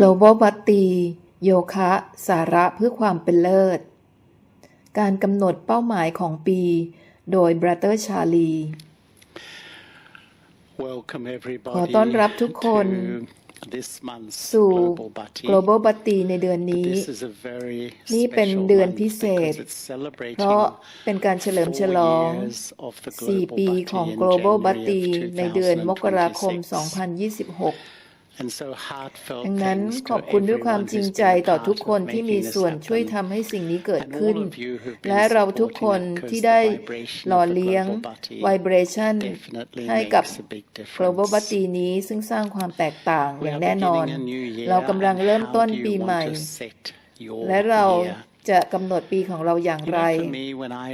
Global b u t t y โยคะ สาระเพื่อความเป็นเลิศ การกำหนดเป้าหมายของปี โดย Brother Charlie ขอต้อนรับทุกคนสู่ Global b u t t y ในเดือนนี้ นี่เป็นเดือนพิเศษ เพราะเป็นการเฉลิมฉลอง 4 ปีของ Global b u t t y ในเดือนมกราคม 2026 ดังนั้นขอบคุณด้วยความจริงใจต่อทุกคนที่มีส่วนช่วยทำให้สิ่งนี้เกิดขึ้น และเราทุกคนที่ได้หล่อเลี้ยง Vibration ให้กับ Global b u t t y นี้ซึ่งสร้างความแตกต่างอย่างแน่นอน เรากำลังเริ่มต้นปีใหม่ และเราจะกำหนดปีของเราอย่างไร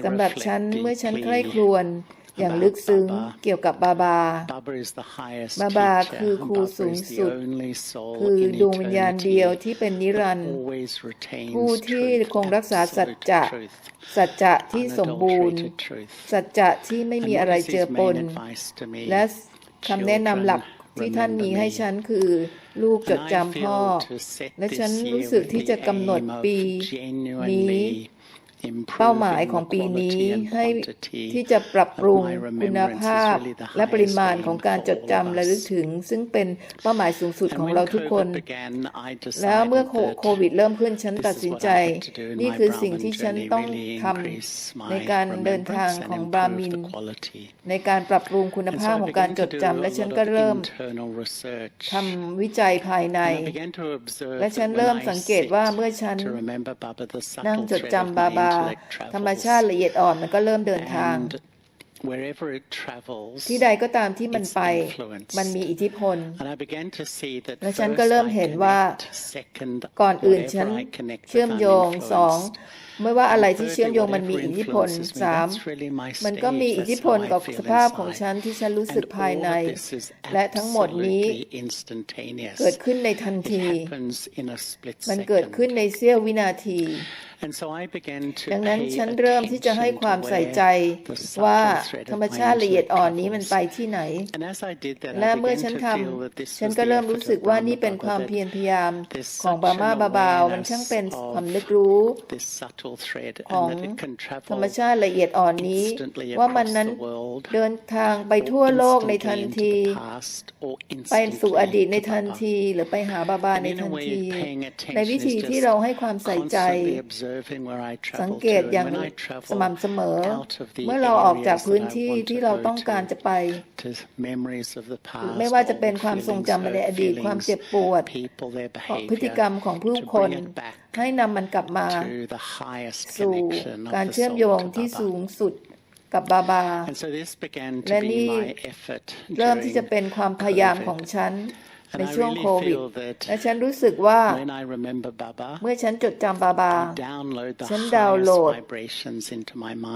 สำหรับฉันเมื่อฉันใคร่ครวญ อย่างลึกซึ้งเกี่ยวกับบาบา บาบาคือครูสูงสุด คือดวงวิญญาณเดียวที่เป็นนิรันดร์ผู้ที่คงรักษาสัจจะ สัจจะที่สมบูรณ์ สัจจะที่ไม่มีอะไรเจือปน และคำแนะนำหลักที่ท่านมีให้ฉันคือลูกจดจำพ่อ และฉันรู้สึกที่จะกำหนดปีนี้ เป้าหมายของปีนี้ให้ที่จะปรับปรุงคุณภาพ และปริมาณของการจดจำและลึกถึง ซึ่งเป็นเป้าหมายสูงสุดของเราทุกคน แล้วเมื่อโควิดเริ่มขึ้นฉันตัดสินใจ นี่คือสิ่งที่ฉันต้องทำในการเดินทางของบรามิน ในการปรับปรุงคุณภาพของการจดจำและฉันก็เริ่มทำวิจัยภายใน และฉันเริ่มสังเกตว่าเมื่อฉันนั่งจดจำบาบาธรรมชาติละเอียดอ่อนมันก็เริ่มเดินทาง ที่ใดก็ตามที่มันไป มันมีอิทธิพล และฉันก็เริ่มเห็นว่า ก่อนอื่นฉันเชื่อมโยงสองไม่ว่าอะไรที่เชื่อมโยงมันมีอิทธิพลสามมันก็มีอิทธิพลกับสภาพของฉันที่ฉันรู้สึกภายใน และทั้งหมดนี้เกิดขึ้นในทันที มันเกิดขึ้นในเสี้ยววินาทีดังนั้นฉันเริ่มที่จะให้ความใส่ใจว่าธรรมชาติละเอียดอ่อนนี้มันไปที่ไหน และเมื่อฉันทำฉันก็เริ่มรู้สึกว่านี่เป็นความเพียรพยายามของบามาบาบาว มันช่างเป็นความนึกรู้ของธรรมชาติละเอียดอ่อนนี้ ว่ามันนั้นเดินทางไปทั่วโลกในทันที ไปสู่อดีตในทันที หรือไปหาบาบาในทันที ในวิธีที่เราให้ความใส่ใจ สังเกตอย่างสม่ำเสมอ เมื่อเราออกจากพื้นที่ที่เราต้องการจะไป ไม่ว่าจะเป็นความทรงจำในอดีตความเจ็บปวดพฤติกรรมของผู้คนให้นำมันกลับมาสู่การเชื่อมโยงที่สูงสุดกับบาบา และนี่เริ่มที่จะเป็นความพยายามของฉัน ในช่วงโควิด และฉันรู้สึกว่า เมื่อฉันจดจำบาบา ฉันดาวน์โหลด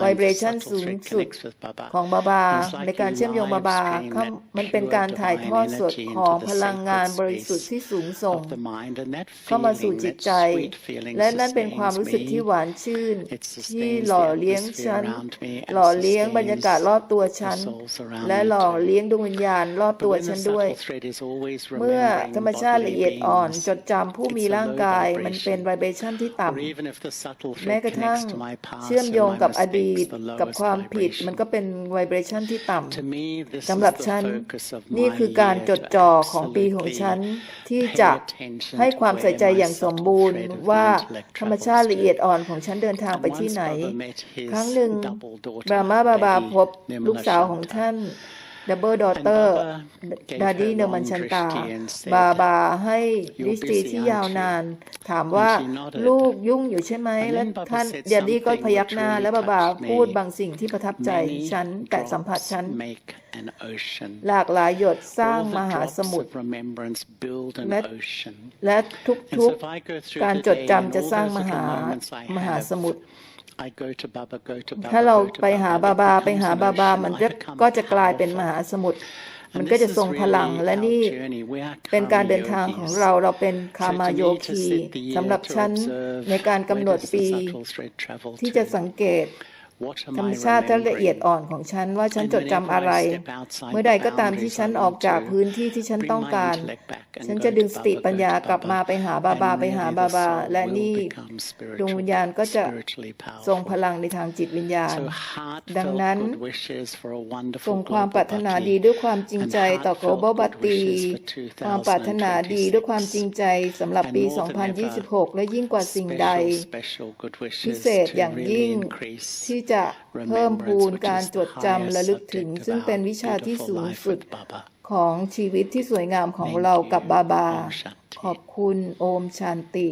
vibration สูงสุดของบาบา ในการเชื่อมโยงบาบา มันเป็นการถ่ายทอดสดของพลังงานบริสุทธิ์ที่สูงส่ง เข้ามาสู่จิตใจ และนั่นเป็นความรู้สึกที่หวานชื่น ที่หล่อเลี้ยงฉัน หล่อเลี้ยงบรรยากาศรอบตัวฉัน และหล่อเลี้ยงดวงวิญญาณรอบตัวฉันด้วยเมื่อธรรมชาติละเอียดอ่อน จดจำผู้มีร่างกาย มันเป็นไวเบรชันที่ต่ำแม้กระทั่งเชื่อมโยงกับอดีต กับความผิดมันก็เป็นไวเบรชันที่ต่ำสำหรับฉัน นี่คือการจดจ่อของปีของฉัน ที่จะให้ความใส่ใจอย่างสมบูรณ์ว่าธรรมชาติละเอียดอ่อนของฉันเดินทางไปที่ไหน ครั้งหนึ่งบรามาบาบาพบลูกสาวของท่าน ดับเบิลดอเตอร์ดาดี้เนมันชันตา บาบาให้ลิสตีที่ยาวนาน ถามว่าลูกยุ่งอยู่ใช่ไหม แล้วท่านดาดี้ก็พยักหน้า แล้วบาบาพูดบางสิ่งที่ประทับใจฉันแต่สัมผัสฉันหลากหลายหยดสร้างมหาสมุทรและและทุกๆการจดจำจะสร้างมหามหาสมุทร ถ้าเราไปหาบาบาไปหาบาบา มันจะก็จะกลายเป็นมหาสมุทรมันก็จะทรงพลังและนี่เป็นการเดินทางของเราเราเป็นคามาโยคีสำหรับฉันในการกำหนดปี ที่จะสังเกตธรรมชาติที่ละเอียดอ่อนของฉันว่าฉันจดจำอะไร เมื่อใดก็ตามที่ฉันออกจากพื้นที่ที่ฉันต้องการ ฉันจะดึงสติปัญญากลับมาไปหาบาบาไปหาบาบา และนี่ดวงวิญญาณก็จะทรงพลังในทางจิตวิญญาณ ดังนั้นส่งความปรารถนาดีด้วยความจริงใจต่อ global b a t y ความปรารถนาดีด้วยความจริงใจสำหรับปี 2026 และยิ่งกว่าสิ่งใด พิเศษอย่างยิ่งที่จะเพิ่มพูนการจดจำระลึกถึง ซึ่งเป็นวิชาที่สูงสุด ของชีวิตที่สวยงามของเรากับบาบา ขอบคุณโอมชันติ